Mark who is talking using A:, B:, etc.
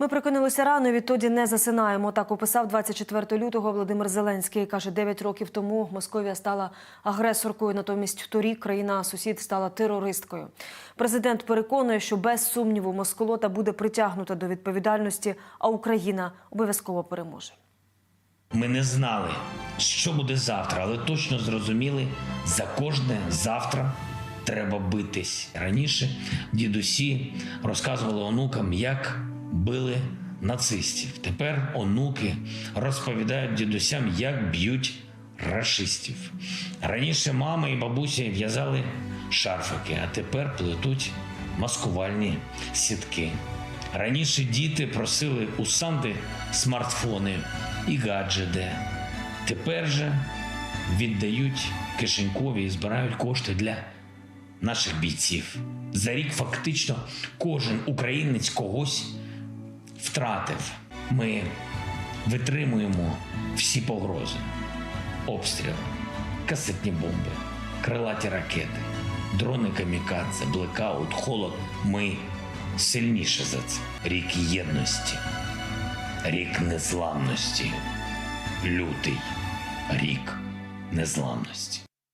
A: Ми прокинулися рано, відтоді не засинаємо. Так описав 24 лютого Володимир Зеленський. Каже, 9 років тому Московія стала агресоркою, натомість торік країна-сусід стала терористкою. Президент переконує, що без сумніву Москолота буде притягнута до відповідальності, а Україна обов'язково переможе.
B: Ми не знали, що буде завтра, але точно зрозуміли, за кожне завтра треба битись. Раніше дідусі розказували онукам, як били нацистів. Тепер онуки розповідають дідусям, як б'ють рашистів. Раніше мами і бабусі в'язали шарфики, а тепер плетуть маскувальні сітки. Раніше діти просили у Санди смартфони і гаджети. Тепер же віддають кишенькові і збирають кошти для наших бійців. За рік фактично кожен українець когось втратив. Ми витримуємо всі погрози, обстріли, касетні бомби, крилаті ракети, дрони камікадзе, блекаут, холод. Ми сильніше за це. Рік єдності, рік незламності, лютий рік незламності.